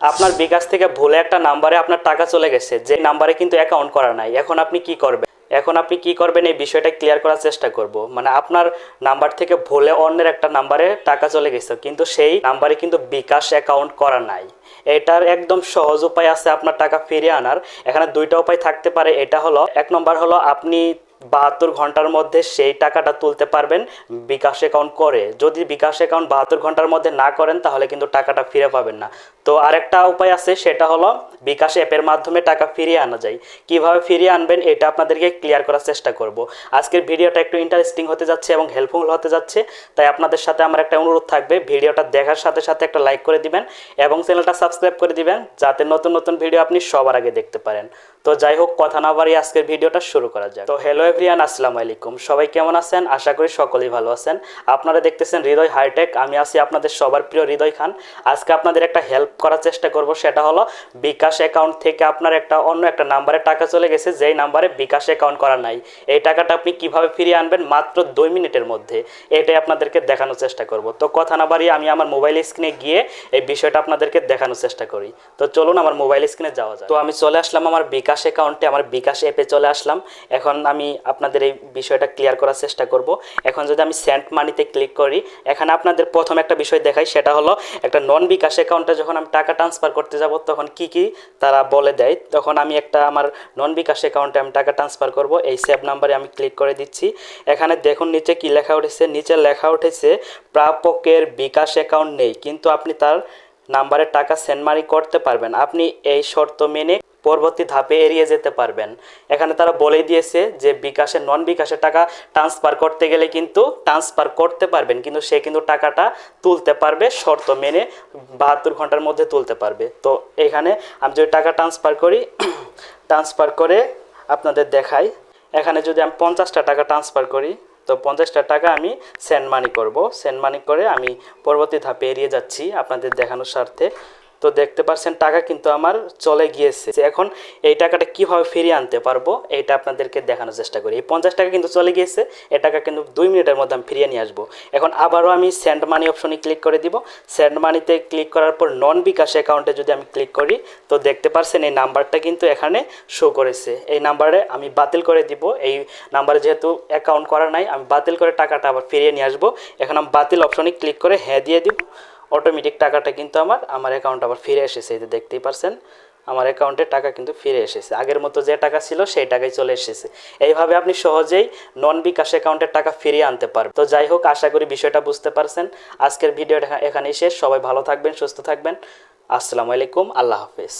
আপনার বিকাশ থেকে ভুলে একটা নাম্বারে আপনার টাকা চলে গেছে, যে নাম্বারে কিন্তু অ্যাকাউন্ট করা নাই। এখন আপনি কি করবেন? এখন আপনি কি করবেন? এই বিষয়টা ক্লিয়ার করার চেষ্টা করব। মানে আপনার নাম্বার থেকে ভুলে অন্যের একটা নাম্বারে টাকা চলে গেছে, কিন্তু সেই নাম্বারে কিন্তু বিকাশ অ্যাকাউন্ট করা নাই। এটার একদম সহজ উপায় আছে আপনার টাকা ফিরিয়ে আনার। এখানে দুইটা উপায় থাকতে পারে। এটা হলো, এক নম্বর হলো আপনি বাহাত্তর ঘণ্টার মধ্যে সেই টাকাটা তুলতে পারবেন বিকাশ অ্যাকাউন্ট করে। যদি বিকাশ অ্যাকাউন্ট বাহাত্তর ঘণ্টার মধ্যে না করেন, তাহলে কিন্তু টাকাটা ফিরে পাবেন না। তো আরেকটা উপায় আছে, সেটা হলো বিকাশ অ্যাপের মাধ্যমে টাকা ফিরিয়ে আনা যায়। কীভাবে ফিরিয়ে আনবেন, এটা আপনাদেরকে ক্লিয়ার করার চেষ্টা করব। আজকের ভিডিওটা একটু ইন্টারেস্টিং হতে যাচ্ছে এবং হেল্পফুল হতে যাচ্ছে, তাই আপনাদের সাথে আমার একটা অনুরোধ থাকবে। ভিডিওটা দেখার সাথে সাথে একটা লাইক করে দিবেন এবং চ্যানেলটা সাবস্ক্রাইব করে দিবেন, যাতে নতুন নতুন ভিডিও আপনি সবার আগে দেখতে পারেন। তো যাই হোক, কথা না বাড়িয়ে আজকের ভিডিওটা শুরু করা যাক। তো হ্যালো এভরিয়ান, আসসালামু আলাইকুম। সবাই কেমন আছেন? আশা করি সকলেই ভালো আছেন। আপনারা দেখতেছেন হৃদয় হাইটেক, আমি আছি আপনাদের সবার প্রিয় হৃদয় খান। আজকে আপনাদের একটা হেল্প করার চেষ্টা করব, সেটা হলো বিকাশ অ্যাকাউন্ট থেকে আপনার একটা অন্য একটা নাম্বারে টাকা চলে গেছে, যেই নাম্বারে বিকাশ অ্যাকাউন্ট করা নাই। এই টাকাটা আপনি কীভাবে ফিরিয়ে আনবেন? মাত্র দুই মিনিটের মধ্যে। এটাই আপনাদেরকে দেখানোর চেষ্টা করব। তো কথা না বাড়িয়ে আমি আমার মোবাইল স্ক্রিনে গিয়ে এই বিষয়টা আপনাদেরকে দেখানোর চেষ্টা করি। তো চলুন আমার মোবাইল স্ক্রিনে যাওয়া যায় তো আমি চলে আসলাম আমার বিকাশ অ্যাকাউন্টে, আমার বিকাশ অ্যাপে চলে আসলাম। এখন আমি আপনাদের এই বিষয়টা ক্লিয়ার করার চেষ্টা করব। এখন যদি আমি সেন্ট মানিতে ক্লিক করি, এখানে আপনাদের প্রথম একটা বিষয় দেখাই, সেটা হলো একটা নন বিকাশ অ্যাকাউন্টে যখন আমি টাকা ট্রান্সফার করতে যাব, তখন কি কি তারা বলে দেয়? তখন আমি একটা আমার নন বিকাশ অ্যাকাউন্টে আমি টাকা ট্রান্সফার করব, এই সেভ নাম্বারে আমি ক্লিক করে দিচ্ছি। এখানে দেখুন নিচে কি লেখা উঠেছে? নিচে লেখা উঠেছে, প্রাপকের বিকাশ অ্যাকাউন্ট নেই। কিন্তু আপনি তার নাম্বারে টাকা সেন্ড মানি করতে পারবেন। আপনি এই শর্ত মেনে পরবর্তী ধাপে এড়িয়ে যেতে পারবেন। এখানে তারা বলে দিয়েছে যে বিকাশে নন বিকাশে টাকা ট্রান্সফার করতে গেলে কিন্তু ট্রান্সফার করতে পারবেন, কিন্তু সে কিন্তু টাকাটা তুলতে পারবে, শর্ত মেনে বাহাত্তর ঘণ্টার মধ্যে তুলতে পারবে। তো এখানে আমি যদি টাকা ট্রান্সফার করি ট্রান্সফার করে আপনাদের দেখাই। এখানে যদি আমি পঞ্চাশটা টাকা ট্রান্সফার করি, তো পঞ্চাশটা টাকা আমি সেন্ড মানি করব। সেন্ড মানি করে আমি পরবর্তী ধাপে এড়িয়ে যাচ্ছি আপনাদের দেখানোর স্বার্থে। তো দেখতে পাচ্ছেন টাকা কিন্তু আমার চলে গিয়েছে। এখন এই টাকাটা কীভাবে ফিরিয়ে আনতে পারব এটা আপনাদেরকে দেখানোর চেষ্টা করি। এই পঞ্চাশ টাকা কিন্তু চলে গিয়েছে, এই টাকা কিন্তু দুই মিনিটের মধ্যে আমি ফিরিয়ে নিয়ে আসব। এখন আবারও আমি সেন্ড মানি অপশনে ক্লিক করে দিব। সেন্ড মানিতে ক্লিক করার পর নন বিকাশ অ্যাকাউন্টে যদি আমি ক্লিক করি, তো দেখতে পাচ্ছেন এই নাম্বারটা কিন্তু এখানে শো করেছে। এই নাম্বারে আমি বাতিল করে দিব। এই নাম্বারে যেহেতু অ্যাকাউন্ট করা নাই, আমি বাতিল করে টাকাটা আবার ফিরিয়ে নিয়ে আসব। এখন আমি বাতিল অপশনে ক্লিক করে হ্যাঁ দিয়ে দিব। অটোমেটিক টাকাটা কিন্তু আমার আমার অ্যাকাউন্ট আবার ফিরে এসেছে, এই যে দেখতেই পারছেন, আমার অ্যাকাউন্টে টাকা কিন্তু ফিরে এসেছে। আগের মতো যে টাকা ছিল, সেই টাকাই চলে এসেছে। এইভাবে আপনি সহজেই নন বিকাশ অ্যাকাউন্টের টাকা ফিরিয়ে আনতে পারবেন। তো যাই হোক, আশা করি বিষয়টা বুঝতে পারছেন। আজকের ভিডিওটা এখানেই শেষ। সবাই ভালো থাকবেন, সুস্থ থাকবেন। আসসালামু আলাইকুম। আল্লাহ হাফেজ।